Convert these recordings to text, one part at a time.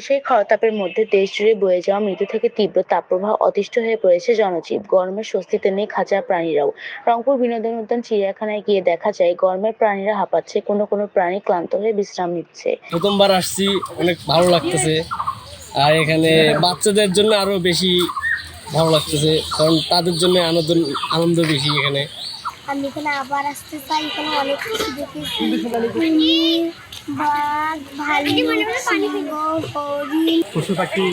বৈষয়িক খরতাপের মধ্যে দেশ জুড়ে বয়ে যাওয়া মৃদু থেকে তীব্র তাপপ্রবাহ অতিষ্ঠ হয়ে পড়েছে জনজীব। গরমে স্বস্তিতে নেই খাঁচার প্রাণীরাও। রংপুর বিনোদন উদ্যান চিড়িয়াখানায় গিয়ে দেখা যায় গরমের প্রাণীরা হাঁপাচ্ছে কোনো কোনো প্রাণী ক্লান্ত হয়ে বিশ্রাম নিচ্ছে। প্রথমবার আসছি অনেক ভালো লাগতেছে। আর এখানে বাচ্চাদের জন্য আরও বেশি ভালো লাগতেছে কারণ তাদের জন্য আনন্দ আনন্দ বেশি এখানে। আমি এখানে আবার আসতে চাই এখানে অনেক কিছু দেখেছি। পশু পাখি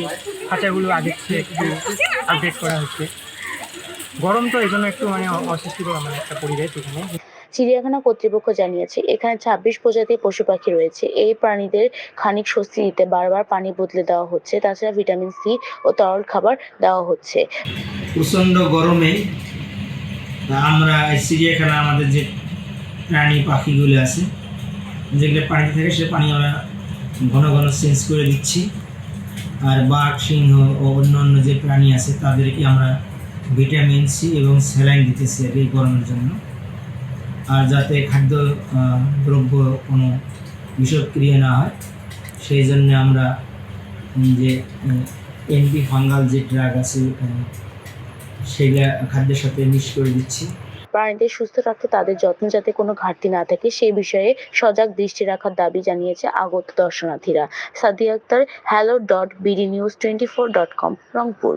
খাঁচাগুলো আগের একটু আপডেট করা হচ্ছে। গরম তো এই জন্য একটু মানে অস্বস্তিকর আমার একটা পরিবেশ এখানে। চিড়িয়াখানা কর্তৃপক্ষ জানিয়েছে এখানে ছাব্বিশ প্রজাতির পশু পাখি রয়েছে। এই প্রাণীদের খানিক স্বস্তি দিতে বারবার পানি বদলে দেওয়া হচ্ছে। তাছাড়া ভিটামিন সি ও তরল খাবার দেওয়া হচ্ছে। প্রচণ্ড গরমে আমরা চিড়িয়াখানা আমাদের যে প্রাণী পাখিগুলো আছে যেগুলো পানিতে থাকে সে পানি আমরা ঘন ঘন চেঞ্জ করে দিচ্ছি। আর বাঘ, সিংহ ও অন্য অন্য যে প্রাণী আছে, তাদেরকে আমরা ভিটামিন সি এবং স্যালাইন দিতেছি আর এই গরমের জন্য। আর যাতে খাদ্য দ্রব্য কোনো বিষক্রিয়া না হয়, সেই জন্য আমরা যে এনপি ফাঙ্গাল যে ড্রাগ আছে সেগুলা খাদ্যের সাথে মিক্স করে দিচ্ছি। প্রাণীদের সুস্থ রাখতে তাদের যত্ন যাতে কোনো ঘাটতি না থাকে সে বিষয়ে সজাগ দৃষ্টি রাখার দাবি জানিয়েছে আগত দর্শনার্থীরা। Sadia Akter hello dot BD news twenty four dot com Rangpur.